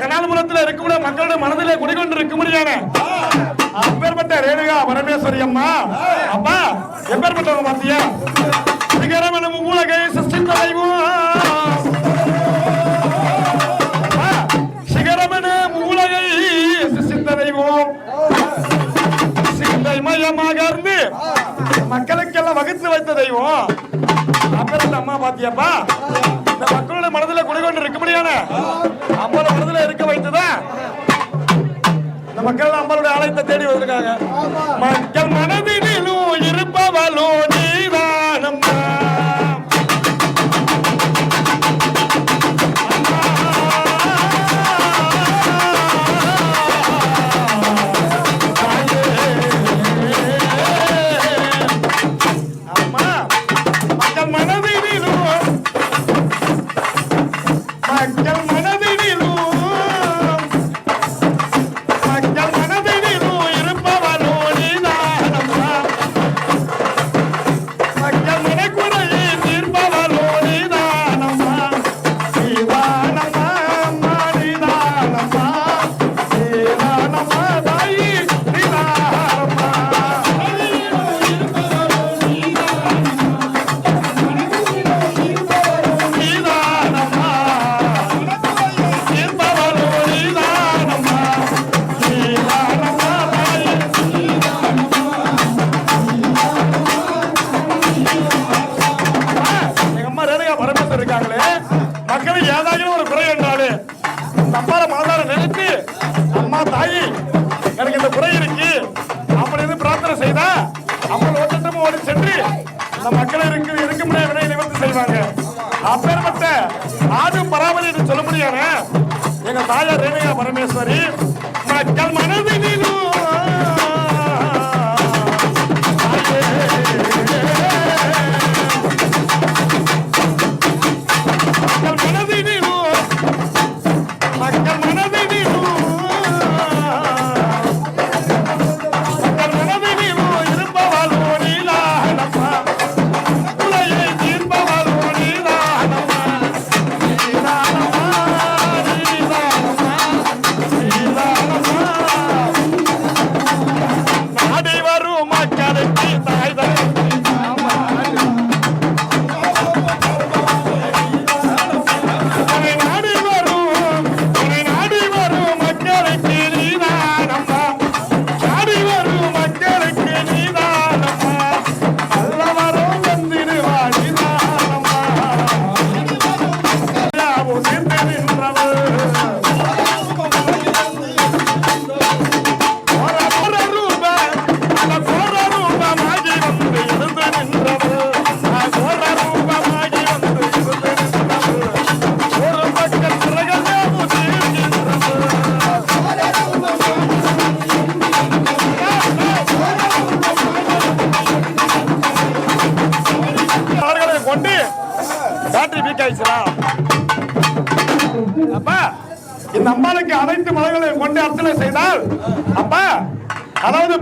கனால்புரத்தில் இருக்கக்கூடிய மக்களுடைய மனதில் குடிகொண்டிருக்க முடியாது அப்பேற்பட்ட ரேணுகா பரமேஸ்வரி அம்மா. அப்பா எப்பேற்பட்டவங்க பாத்தியா சிகரம் சிகரமன மூலகை சிருஷ்டித்த தெய்வம் சிகரம் சிகரமன மூலகை சிருஷ்டித்த தெய்வம் சிந்தை மையமாக இருந்து மக்களுக்கெல்லாம் வகுத்து வைத்த தெய்வம். அப்பேற்பட்ட அம்மா பாத்தியாப்பா இந்த மக்களோட மனதில் குடிகொண்டு இருக்க முடியாது அம்மோட மனதில் மக்கள் அம்மனுடைய ஆலயத்தை தேடி வந்திருக்காங்க. மக்கள் மனதிலும் இருப்பவளோ நீதானம்மா. அம்மா மக்கள் மனதிலும் மக்கள் இருக்காங்களே? மக்களுக்கு ஏதாச்சும் ஒரு குறை என்றாலே இந்த அம்மாவை நினைத்து அம்மா தாயி எனக்கு இந்த குறை இருக்கு. அப்படின்னு பிரார்த்தனை செய்தா அம்மன் ஓட்டத்தமும் ஓடி சென்று இந்த மக்கள் இருக்கு இருக்க முடியாத வினை நிவர்த்தி செய்வாங்க. அப்பேற்பட்ட ஆடு பராமரி என்று சொல்ல முடியாது? எங்க தாயார் ரேணுகா பரமேஸ்வரி பேட்டரி வீக் ஆயிடுச்சுடா. அப்பா இந்த அம்மாளுக்கு அனைத்து மலைகளையும் கொண்டு அர்ச்சனை செய்தால் அப்பா அதாவது